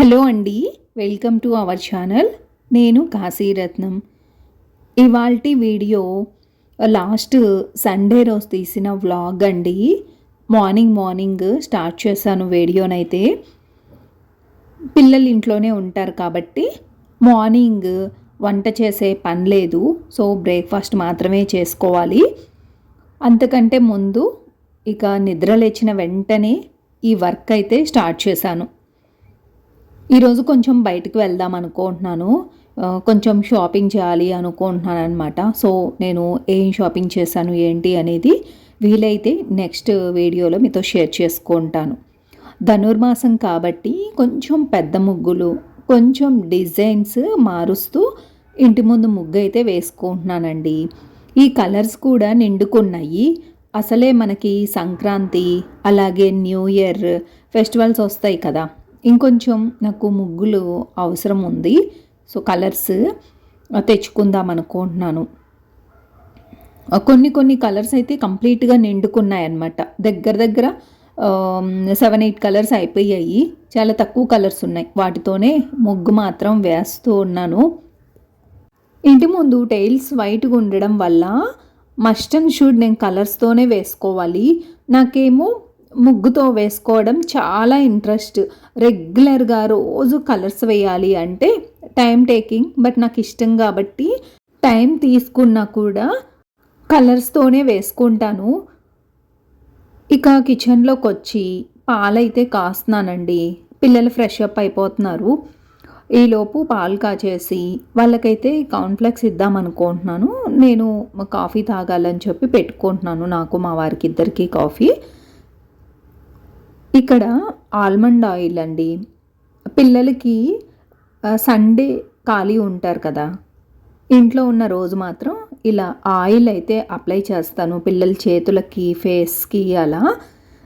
Hello అండి welcome to our channel. నేను కాశీరత్నం. ఇవాల్టి వీడియో లాస్ట్ సండే రోజు తీసిన వ్లాగ్ అండి. మార్నింగ్ మార్నింగ్ స్టార్ట్ చేశాను వీడియోనైతే. పిల్లలు ఇంట్లోనే ఉంటారు కాబట్టి మార్నింగ్ వంట చేసే పని లేదు. సో బ్రేక్ఫాస్ట్ మాత్రమే చేసుకోవాలి. అంతకంటే ముందు ఇక నిద్ర లేచిన వెంటనే ఈ వర్క్ అయితే స్టార్ట్ చేశాను. ఈరోజు కొంచెం బయటకు వెళ్దాం అనుకుంటున్నాను. కొంచెం షాపింగ్ చేయాలి అనుకుంటున్నాను అనమాట సో నేను ఏం షాపింగ్ చేశాను ఏంటి అనేది వీలైతే నెక్స్ట్ వీడియోలో మీతో షేర్ చేసుకుంటాను. ధనుర్మాసం కాబట్టి కొంచెం పెద్ద ముగ్గులు కొంచెం డిజైన్స్ మారుస్తూ ఇంటి ముందు ముగ్గు అయితే వేసుకుంటున్నానండి. ఈ కలర్స్ కూడా నిండుకున్నాయి. అసలే మనకి సంక్రాంతి అలాగే న్యూ ఇయర్ ఫెస్టివల్స్ వస్తాయి కదా. ఇంకొంచెం నాకు ముగ్గులు అవసరం ఉంది. సో కలర్స్ తెచ్చుకుందాం అనుకుంటున్నాను. కొన్ని కొన్ని కలర్స్ అయితే కంప్లీట్గా నిండుకున్నాయి అన్నమాట దగ్గర దగ్గర సెవెన్ ఎయిట్ కలర్స్ అయిపోయాయి. చాలా తక్కువ కలర్స్ ఉన్నాయి. వాటితోనే ముగ్గు మాత్రం వేస్తూ ఉన్నాను. ఇంటి ముందు టైల్స్ వైట్గా ఉండడం వల్ల మస్ట్ అండ్ షూడ్ నేను కలర్స్తోనే వేసుకోవాలి. నాకేమో ముగ్గుతో వేసుకోవడం చాలా ఇంట్రెస్ట్. రెగ్యులర్గా రోజు కలర్స్ వేయాలి అంటే టైం టేకింగ్ బట్ నాకు ఇష్టం కాబట్టి టైం తీసుకున్నా కూడా కలర్స్తోనే వేసుకుంటాను. ఇక కిచెన్లోకి వచ్చి పాలైతే కాస్తున్నానండి. పిల్లలు ఫ్రెష్ అప్ అయిపోతున్నారు. ఈలోపు పాలు కాచేసి వాళ్ళకైతే కాన్ఫ్లెక్స్ ఇద్దాం అనుకుంటున్నాను. నేను కాఫీ తాగాలని చెప్పి పెట్టుకుంటున్నాను. నాకు మా వారికి ఇద్దరికి కాఫీ. ఇక్కడ ఆల్మండ్ ఆయిల్ అండి. పిల్లలకి సండే ఖాళీ ఉంటారు కదా. ఇంట్లో ఉన్న రోజు మాత్రం ఇలా ఆయిల్ అయితే అప్లై చేస్తాను. పిల్లల చేతులకి ఫేస్కి అలా.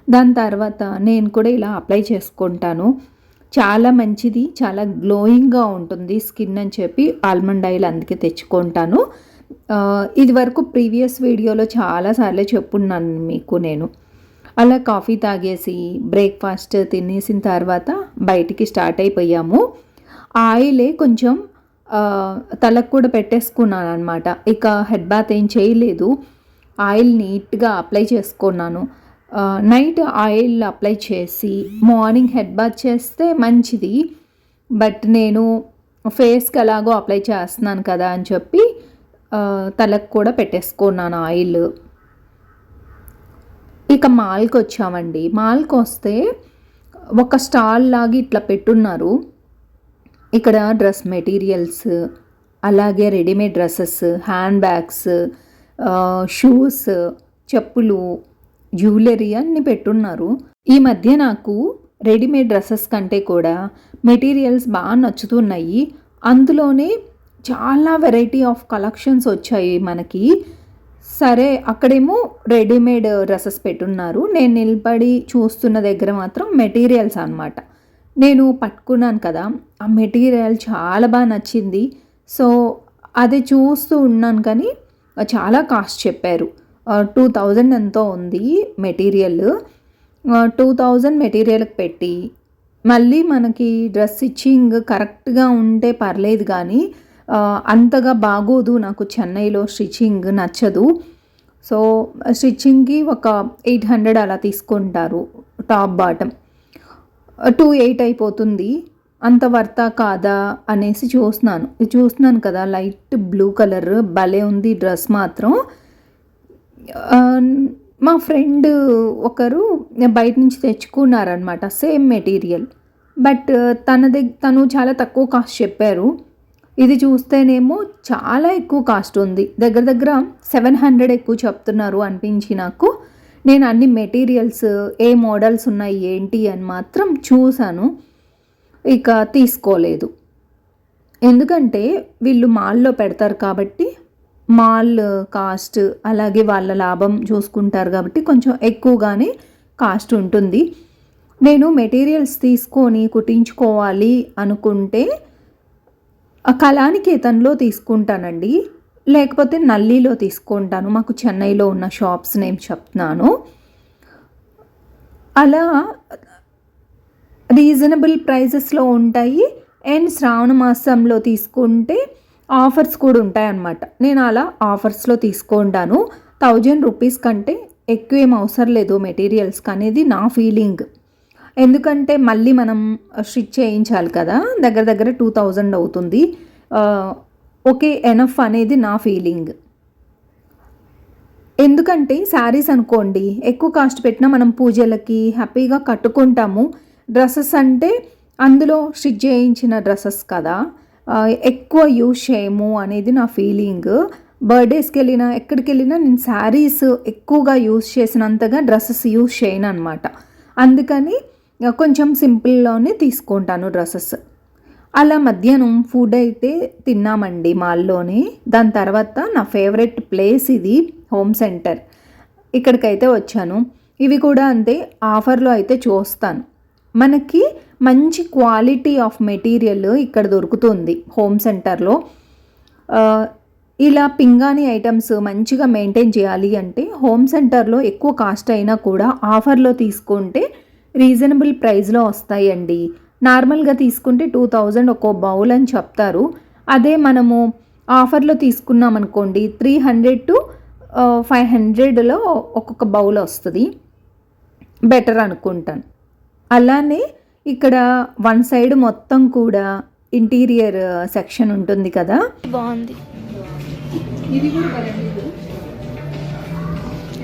దాని తర్వాత నేను కూడా ఇలా అప్లై చేసుకుంటాను. చాలా మంచిది చాలా గ్లోయింగ్గా ఉంటుంది స్కిన్ అని చెప్పి ఆల్మండ్ ఆయిల్ అందుకే తెచ్చుకుంటాను. ఇది వరకు ప్రీవియస్ వీడియోలో చాలాసార్లు చెప్పున్నాను మీకు నేను. అలా కాఫీ తాగేసి బ్రేక్ఫాస్ట్ తినేసిన తర్వాత బయటికి స్టార్ట్ అయిపోయాము. ఆయిలే కొంచెం తలకు కూడా పెట్టేసుకున్నాను అనమాట ఇక హెడ్ బాత్ ఏం చేయలేదు. ఆయిల్ నీట్గా అప్లై చేసుకున్నాను. నైట్ ఆయిల్ అప్లై చేసి మార్నింగ్ హెడ్ బాత్ చేస్తే మంచిది. బట్ నేను ఫేస్కి ఎలాగో అప్లై చేస్తున్నాను కదా అని చెప్పి తలకు కూడా పెట్టేసుకున్నాను ఆయిల్. ఇక మాల్కి వచ్చామండి. మాల్కి వస్తే ఒక స్టాల్ లాగా ఇట్లా పెట్టున్నారు. ఇక్కడ డ్రెస్ మెటీరియల్స్ అలాగే readymade dresses hand bags shoes చెప్పులు జ్యువెలరీ అన్ని పెట్టున్నారు. ఈ మధ్య నాకు రెడీమేడ్ డ్రెస్సెస్ కంటే కూడా మెటీరియల్స్ బాగా నచ్చుతున్నాయి. అందులోనే చాలా వెరైటీ ఆఫ్ కలెక్షన్స్ వచ్చాయి మనకి. సరే అక్కడేమో రెడీమేడ్ డ్రెస్సెస్ పెట్టున్నారు. నేను నిలబడి చూస్తున్న దగ్గర మాత్రం మెటీరియల్స్ అన్నమాట. నేను పట్టుకున్నాను కదా ఆ మెటీరియల్ చాలా బాగా నచ్చింది. సో అది చూస్తూ ఉన్నాను కానీ చాలా కాస్ట్ చెప్పారు. టూ థౌజండ్ ఎంతో ఉంది మెటీరియల్. టూ థౌజండ్ మెటీరియల్కి పెట్టి మళ్ళీ మనకి డ్రెస్ స్టిచ్చింగ్ కరెక్ట్గా ఉంటే పర్లేదు కానీ అంతగా బాగోదు. నాకు చెన్నైలో స్టిచ్చింగ్ నచ్చదు. సో స్టిచ్చింగ్కి ఒక ఎయిట్ హండ్రెడ్ అలా తీసుకుంటారు టాప్ బాటమ్. టూ ఎయిట్ అయిపోతుంది. అంత వర్తా కాదా అనేసి చూస్తున్నాను. చూస్తున్నాను కదా లైట్ బ్లూ కలర్ భలే ఉంది డ్రెస్ మాత్రం. మా ఫ్రెండ్ ఒకరు బయట నుంచి తెచ్చుకున్నారనమాట సేమ్ మెటీరియల్. బట్ తన దగ్గర తను చాలా తక్కువ కాస్ట్ చెప్పారు. ఇది చూస్తేనేమో చాలా ఎక్కువ కాస్ట్ ఉంది. దగ్గర దగ్గర సెవెన్ హండ్రెడ్ ఎక్కువ చెప్తున్నారు అనిపించి నాకు. నేను అన్ని మెటీరియల్స్ ఏ మోడల్స్ ఉన్నాయి ఏంటి అని మాత్రం చూశాను. ఇక తీసుకోలేదు. ఎందుకంటే వీళ్ళు మాల్లో పెడతారు కాబట్టి మాల్ కాస్ట్ అలాగే వాళ్ళ లాభం చూసుకుంటారు కాబట్టి కొంచెం ఎక్కువగానే కాస్ట్ ఉంటుంది. నేను మెటీరియల్స్ తీసుకొని కుట్టించుకోవాలి అనుకుంటే కళానికేతన్లో తీసుకుంటానండి. లేకపోతే నల్లిలో తీసుకుంటాను. మాకు చెన్నైలో ఉన్న షాప్స్ నేమ్ చెప్తున్నాను. అలా రీజనబుల్ ప్రైజెస్లో ఉంటాయి. అండ్ శ్రావణ మాసంలో తీసుకుంటే ఆఫర్స్ కూడా ఉంటాయన్నమాట. నేను అలా ఆఫర్స్లో తీసుకుంటాను. థౌజండ్ రూపీస్ కంటే ఎక్కువ ఏం అవసరం లేదు మెటీరియల్స్కి అనేది నా ఫీలింగ్. ఎందుకంటే మళ్ళీ మనం స్టిచ్ చేయించాలి కదా దగ్గర దగ్గర టూ థౌజండ్ అవుతుంది. ఓకే ఎనఫ్ అనేది నా ఫీలింగ్. ఎందుకంటే శారీస్ అనుకోండి ఎక్కువ కాస్ట్ పెట్టినా మనం పూజలకి హ్యాపీగా కట్టుకుంటాము. డ్రెస్సెస్ అంటే అందులో స్టిచ్ చేయించిన డ్రెస్సెస్ కదా ఎక్కువ యూజ్ చేయము అనేది నా ఫీలింగ్. బర్త్డేస్కి వెళ్ళినా ఎక్కడికి వెళ్ళినా నేను శారీస్ ఎక్కువగా యూజ్ చేసినంతగా డ్రెస్సెస్ యూజ్ చేయను అనమాట అందుకని కొంచెం సింపుల్లోనే తీసుకుంటాను డ్రెస్సెస్. అలా మధ్యాహ్నం ఫుడ్ అయితే తిన్నామండి మాల్లోనే. దాని తర్వాత నా ఫేవరెట్ ప్లేస్ ఇది హోమ్ సెంటర్ ఇక్కడికైతే వచ్చాను. ఇవి కూడా అంతే ఆఫర్లో అయితే చూస్తాను. మనకి మంచి క్వాలిటీ ఆఫ్ మెటీరియల్ ఇక్కడ దొరుకుతుంది హోమ్ సెంటర్లో ఇలా పింగాణి ఐటమ్స్ మంచిగా మెయింటైన్ చేయాలి అంటే హోమ్ సెంటర్లో ఎక్కువ కాస్ట్ అయినా కూడా ఆఫర్లో తీసుకుంటే రీజనబుల్ ప్రైస్లో వస్తాయండి. నార్మల్గా తీసుకుంటే టూ థౌజండ్ ఒక్కో బౌల్ అని చెప్తారు. అదే మనము ఆఫర్లో తీసుకున్నాం అనుకోండి త్రీ హండ్రెడ్ టు ఫైవ్ హండ్రెడ్లో ఒక్కొక్క బౌల్ వస్తుంది. బెటర్ అనుకుంటాను. అలానే ఇక్కడ వన్ సైడ్ మొత్తం కూడా ఇంటీరియర్ సెక్షన్ ఉంటుంది కదా. బాగుంది.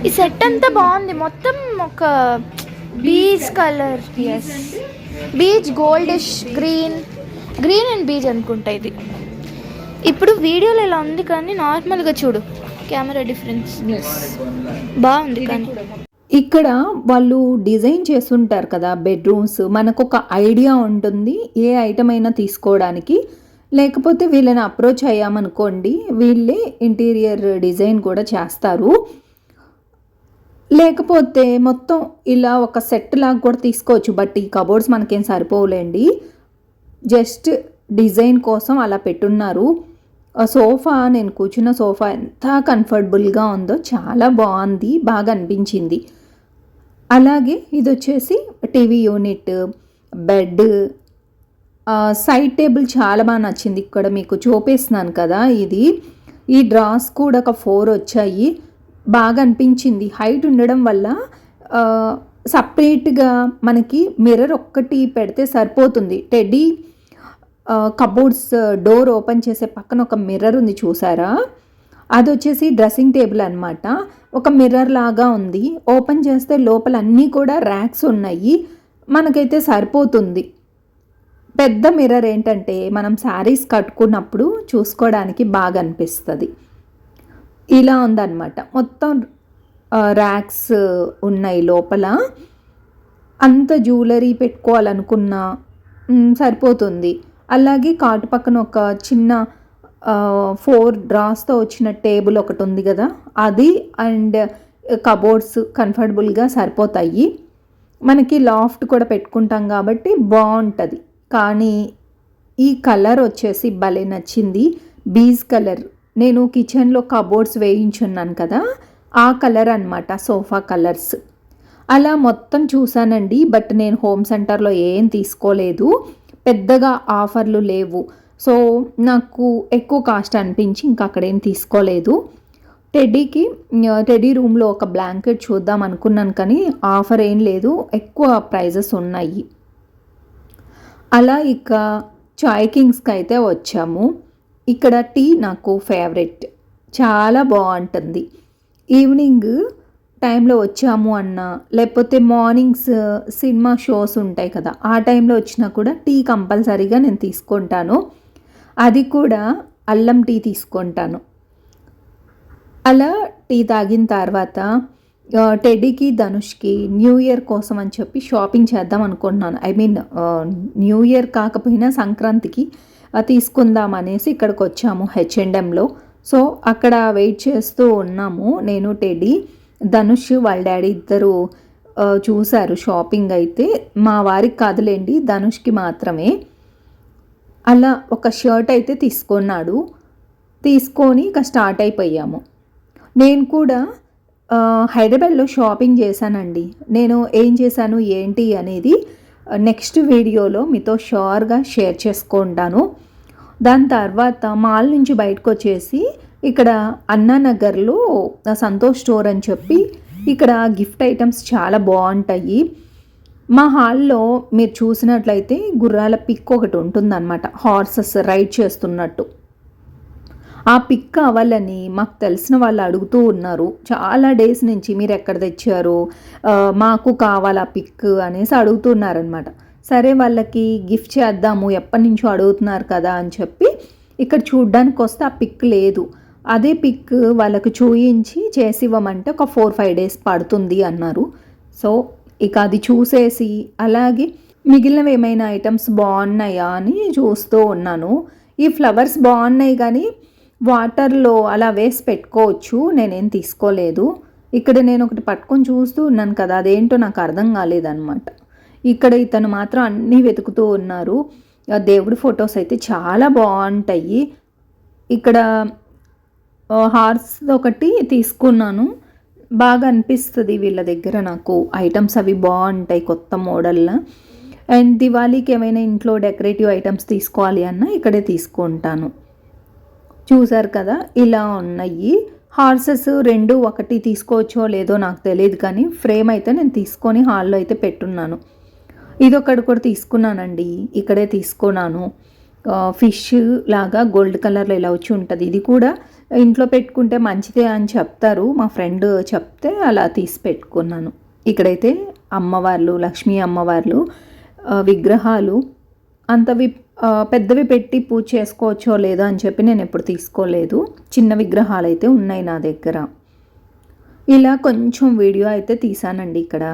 ఈ సెట్ అంతా బాగుంది. మొత్తం ఒక peach colour yes peach goldish green green and peach అనుకుంటా ఇది. ఇప్పుడు వీడియోలో ఇలా ఉంది కానీ నార్మల్గా చూడు. కెమెరా డిఫరెన్స్ బాగుంది కానీ. ఇక్కడ వాళ్ళు డిజైన్ చేస్తుంటారు కదా బెడ్రూమ్స్ మనకు ఒక ఐడియా ఉంటుంది ఏ ఐటమ్ అయినా తీసుకోవడానికి. లేకపోతే వీళ్ళని అప్రోచ్ అయ్యామనుకోండి వీళ్ళే ఇంటీరియర్ డిజైన్ కూడా చేస్తారు. లేకపోతే మొత్తం ఇలా ఒక సెట్ లాగా కూడా తీసుకోవచ్చు బట్ ఈ కబోర్డ్స్ మనకేం సరిపోవులేండి. జస్ట్ డిజైన్ కోసం అలా పెట్టున్నారు. ఆ సోఫా నేను కూర్చున్న సోఫా ఎంత కంఫర్టబుల్గా ఉందో చాలా బాగుంది బాగా అనిపించింది. అలాగే ఇది వచ్చేసి TV unit bed side table చాలా బాగా నచ్చింది ఇక్కడ మీకు చూపిస్తున్నాను కదా ఇది. ఈ డ్రాస్ కూడా ఒక ఫోర్ వచ్చాయి. బాగా అనిపించింది హైట్ ఉండడం వల్ల సపరేట్గా మనకి మిర్రర్ ఒక్కటి పెడితే సరిపోతుంది. టెడ్డీ కబోర్డ్స్ డోర్ ఓపెన్ చేసే పక్కన ఒక మిర్రర్ ఉంది చూసారా? అది వచ్చేసి డ్రెస్సింగ్ టేబుల్ అనమాట ఒక మిర్రర్ లాగా ఉంది. ఓపెన్ చేస్తే లోపల అన్నీ కూడా ర్యాక్స్ ఉన్నాయి. మనకైతే సరిపోతుంది. పెద్ద మిర్రర్ ఏంటంటే మనం శారీస్ కట్టుకున్నప్పుడు చూసుకోవడానికి బాగా అనిపిస్తుంది ఇలా ఉందన్నమాట. మొత్తం ర్యాక్స్ ఉన్నాయి లోపల. అంత జ్యువెలరీ పెట్టుకోవాలనుకున్నా సరిపోతుంది. అలాగే కాటు పక్కన ఒక చిన్న ఫోర్ డ్రాస్తో వచ్చిన టేబుల్ ఒకటి ఉంది కదా? అది అండ్ కబోర్డ్స్ కంఫర్టబుల్గా సరిపోతాయి. మనకి లాఫ్ట్ కూడా పెట్టుకుంటాం కాబట్టి బాగుంటుంది. కానీ ఈ కలర్ వచ్చేసి భలే నచ్చింది. బీజ్ కలర్ నేను కిచెన్లో కబోర్డ్స్ వేయించున్నాను కదా ఆ కలర్ అన్నమాట సోఫా కలర్స్ అలా మొత్తం చూశానండి బట్ నేను హోమ్ సెంటర్లో ఏం తీసుకోలేదు. పెద్దగా ఆఫర్లు లేవు. సో నాకు ఎక్కువ కాస్ట్ అనిపించి ఇంకా అక్కడ ఏం తీసుకోలేదు టెడ్డీకి టెడ్డీ రూమ్లో ఒక బ్లాంకెట్ చూద్దాం అనుకున్నాను కానీ ఆఫర్ ఏం లేదు ఎక్కువ ప్రైజెస్ ఉన్నాయి. అలా ఇక చాయ్ కింగ్స్కి అయితే వచ్చాము. ఇక్కడ టీ నాకు ఫేవరెట్ చాలా బాగుంటుంది. ఈవినింగ్ టైంలో వచ్చాము అన్న లేకపోతే మార్నింగ్స్ సినిమా షోస్ ఉంటాయి కదా ఆ టైంలో వచ్చినా కూడా టీ కంపల్సరీగా నేను తీసుకుంటాను. అది కూడా అల్లం టీ తీసుకుంటాను. అలా టీ తాగిన తర్వాత టెడీకి టెడ్డీకి ధనుష్కి న్యూ ఇయర్ కోసం అని చెప్పి షాపింగ్ చేద్దాం అనుకుంటున్నాను. ఐ మీన్ న్యూ ఇయర్ కాకపోయినా సంక్రాంతికి. తీసుకుందాం అనేసి ఇక్కడికి వచ్చాము హెచ్ఎండ్ఎంలో సో అక్కడ వెయిట్ చేస్తూ ఉన్నాము నేను టెడ్డీ ధనుష్ వాళ్ళ డాడీ ఇద్దరు చూశారు షాపింగ్ అయితే. మా వారికి కాదులేండి ధనుష్కి మాత్రమే. అలా ఒక షర్ట్ అయితే తీసుకున్నాడు. తీసుకొని ఇక స్టార్ట్ అయిపోయాము. నేను కూడా హైదరాబాద్లో షాపింగ్ చేశానండి. నేను ఏం చేశాను ఏంటి అనేది నెక్స్ట్ వీడియోలో మీతో షోర్గా షేర్ చేసుకుంటాను. దాని తర్వాత మాల్ నుంచి బయటకు వచ్చేసి ఇక్కడ అన్నానగర్లో సంతోష్ స్టోర్ అని చెప్పి ఇక్కడ గిఫ్ట్ ఐటమ్స్ చాలా బాగుంటాయి. మా హాల్లో మీరు చూసినట్లయితే గుర్రాల పిక్ ఒకటి ఉంటుందన్నమాట. హార్సెస్ రైడ్ చేస్తున్నట్టు. ఆ పిక్ కావాలని మాకు తెలిసిన వాళ్ళు అడుగుతూ ఉన్నారు. చాలా డేస్ నుంచి మీరు ఎక్కడ తెచ్చారు? మాకు కావాలి ఆ పిక్ అనేసి అడుగుతున్నారనమాట సరే వాళ్ళకి గిఫ్ట్ చేద్దాము ఎప్పటి నుంచో అడుగుతున్నారు కదా అని చెప్పి ఇక్కడ చూడ్డానికి వస్తే ఆ పిక్ లేదు. అదే పిక్ వాళ్ళకి చూయించి చేసి ఇవ్వమంటే ఒక ఫోర్ ఫైవ్ డేస్ పడుతుంది అన్నారు. సో ఇక అది చూసేసి అలాగే మిగిలినవి ఏమైనా ఐటమ్స్ బాగున్నాయా అని చూస్తూ ఉన్నాను. ఈ ఫ్లవర్స్ బాగున్నాయి కానీ వాటర్లో అలా వేసి పెట్టుకోవచ్చు నేనేం తీసుకోలేదు. ఇక్కడ నేను ఒకటి పట్టుకొని చూస్తూ ఉన్నాను కదా అదేంటో నాకు అర్థం కాలేదన్నమాట. ఇక్కడ ఇతను మాత్రం అన్నీ వెతుకుతూ ఉన్నారు. దేవుడి ఫొటోస్ అయితే చాలా బాగుంటాయి. ఇక్కడ హార్స్ ఒకటి తీసుకున్నాను. బాగా అనిపిస్తుంది వీళ్ళ దగ్గర నాకు. ఐటమ్స్ అవి బాగుంటాయి కొత్త మోడల్లా. అండ్ దివాళీకి ఏమైనా ఇంట్లో డెకరేటివ్ ఐటమ్స్ తీసుకోవాలి అన్నా ఇక్కడే తీసుకుంటాను. చూసారు కదా ఇలా ఉన్నాయి. హార్సెస్ రెండు ఒకటి తీసుకోవచ్చో లేదో నాకు తెలియదు కానీ ఫ్రేమ్ అయితే నేను తీసుకొని హాల్లో అయితే పెట్టున్నాను. ఇది ఒకటి కూడా తీసుకున్నానండి. ఇక్కడే తీసుకున్నాను. ఫిష్ లాగా గోల్డ్ కలర్లో ఇలా వచ్చి ఉంటుంది. ఇది కూడా ఇంట్లో పెట్టుకుంటే మంచిదే అని చెప్తారు. మా ఫ్రెండ్ చెప్తే అలా తీసి పెట్టుకున్నాను. ఇక్కడైతే అమ్మవార్లు లక్ష్మీ అమ్మవార్లు విగ్రహాలు అంతవి పెద్దవి పెట్టి పూజ చేసుకోవచ్చో లేదో అని చెప్పి నేను ఎప్పుడు తీసుకోలేదు. చిన్న విగ్రహాలు అయితే ఉన్నాయి నా దగ్గర. ఇలా కొంచెం వీడియో అయితే తీసానండి ఇక్కడ.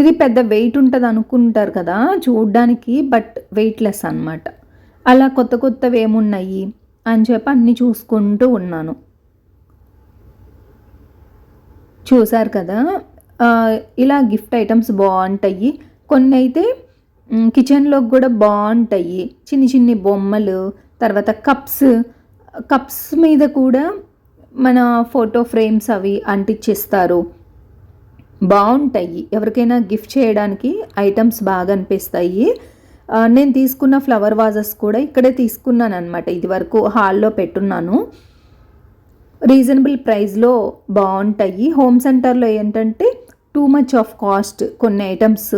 ఇది పెద్ద వెయిట్ ఉంటుంది అనుకుంటారు కదా చూడడానికి బట్ వెయిట్లెస్ అన్నమాట. అలా కొత్త కొత్తవి ఏమున్నాయి అని చెప్పి అన్నీ చూసుకుంటూ ఉన్నాను. చూసారు కదా? ఇలా గిఫ్ట్ ఐటమ్స్ బాగుంటాయి. కొన్ని అయితే కిచెన్లోకి కూడా బాగుంటాయి. చిన్ని చిన్ని బొమ్మలు తర్వాత కప్స్ కప్స్ మీద కూడా మన ఫోటో ఫ్రేమ్స్ అవి అంటించేస్తారు బాగుంటాయి. ఎవరికైనా గిఫ్ట్ చేయడానికి ఐటమ్స్ బాగా అనిపిస్తాయి. నేను తీసుకున్న ఫ్లవర్ వాజెస్ కూడా ఇక్కడే తీసుకున్నాను అనమాట ఇది వరకు హాల్లో పెట్టున్నాను. రీజనబుల్ ప్రైస్లో బాగుంటాయి. హోమ్ సెంటర్లో ఏంటంటే టూ మచ్ ఆఫ్ కాస్ట్ కొన్ని ఐటమ్స్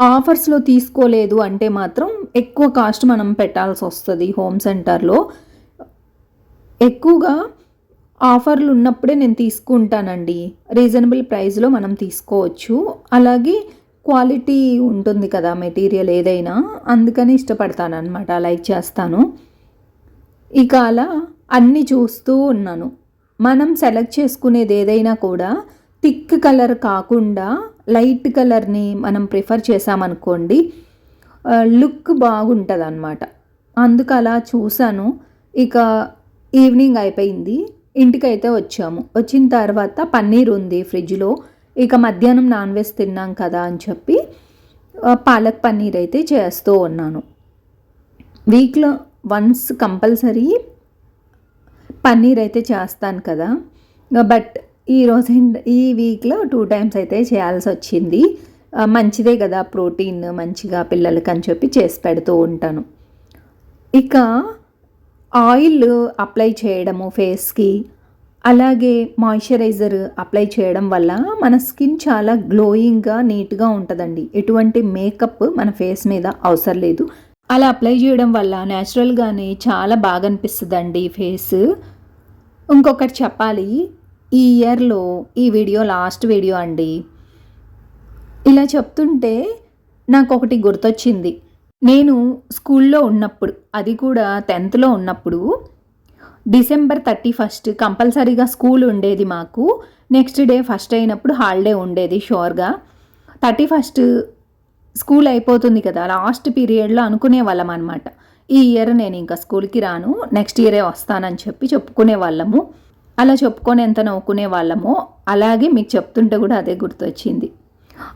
ఆఫర్స్లో తీసుకోలేదు అంటే మాత్రం ఎక్కువ కాస్ట్ మనం పెట్టాల్సి వస్తుంది హోమ్ సెంటర్లో. ఎక్కువగా ఆఫర్లు ఉన్నప్పుడే నేను తీసుకుంటానండి. రీజనబుల్ ప్రైస్లో మనం తీసుకోవచ్చు. అలాగే క్వాలిటీ ఉంటుంది కదా మెటీరియల్ ఏదైనా అందుకని ఇష్టపడతాను అనమాట లైక్ చేస్తాను. ఇక అలా అన్నీ చూస్తూ ఉన్నాను. మనం సెలెక్ట్ చేసుకునేది ఏదైనా కూడా థిక్ కలర్ కాకుండా లైట్ కలర్ని మనం ప్రిఫర్ చేసామనుకోండి లుక్ బాగుంటుంది అనమాట అందుకు అలా చూశాను. ఇక ఈవినింగ్ అయిపోయింది. ఇంటికైతే వచ్చాము. వచ్చిన తర్వాత పన్నీర్ ఉంది ఫ్రిడ్జ్లో. ఇక మధ్యాహ్నం నాన్ వెజ్ తిన్నాం కదా అని చెప్పి పాలక్ పన్నీర్ అయితే చేస్తూ ఉన్నాను. వీక్లో వన్స్ కంపల్సరీ పన్నీర్ అయితే చేస్తాను కదా. బట్ ఈ రోజు ఈ వీక్లో టూ టైమ్స్ అయితే చేయాల్సి వచ్చింది. మంచిదే కదా ప్రోటీన్ మంచిగా పిల్లలకి అని చెప్పి చేసి పెడుతూ ఉంటాను. ఇక ఆయిల్ అప్లై చేయడము ఫేస్కి అలాగే మాయిశ్చరైజర్ అప్లై చేయడం వల్ల మన స్కిన్ చాలా గ్లోయింగ్గా నీట్గా ఉంటుందండి. ఎటువంటి మేకప్ మన ఫేస్ మీద అవసరం లేదు. అలా అప్లై చేయడం వల్ల న్యాచురల్గానే చాలా బాగా అనిపిస్తుందండి ఫేస్. ఇంకొకటి చెప్పాలి ఈ ఇయర్లో ఈ వీడియో లాస్ట్ వీడియో అండి. ఇలా చెప్తుంటే నాకు ఒకటి గుర్తొచ్చింది. నేను స్కూల్లో ఉన్నప్పుడు అది కూడా టెన్త్లో ఉన్నప్పుడు డిసెంబర్ థర్టీ ఫస్ట్ కంపల్సరీగా స్కూల్ ఉండేది మాకు. నెక్స్ట్ డే ఫస్ట్ అయినప్పుడు హాలిడే ఉండేది షోర్గా. థర్టీ ఫస్ట్ స్కూల్ అయిపోతుంది కదా లాస్ట్ పీరియడ్లో అనుకునే వాళ్ళం అనమాట ఈ ఇయర్ నేను ఇంకా స్కూల్కి రాను నెక్స్ట్ ఇయరే వస్తానని చెప్పి చెప్పుకునే వాళ్ళము. అలా చెప్పుకొని ఎంత నవ్వుకునే వాళ్ళమో అలాగే మీకు చెప్తుంటే కూడా అదే గుర్తొచ్చింది.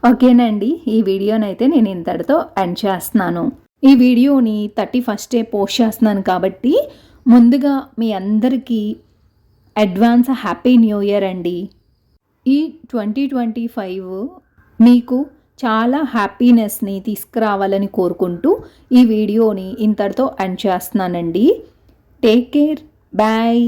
ఓకేనండి ఈ వీడియోనైతే నేను ఇంతటితో ఎండ్ చేస్తున్నాను. ఈ వీడియోని థర్టీ ఫస్టే పోస్ట్ చేస్తున్నాను కాబట్టి ముందుగా మీ అందరికీ అడ్వాన్స్ హ్యాపీ న్యూ ఇయర్ అండి. ఈ ట్వంటీ ట్వంటీ ఫైవ్ మీకు చాలా హ్యాపీనెస్ని తీసుకురావాలని కోరుకుంటూ ఈ వీడియోని ఇంతటితో ఎండ్ చేస్తున్నానండి. Take care bye.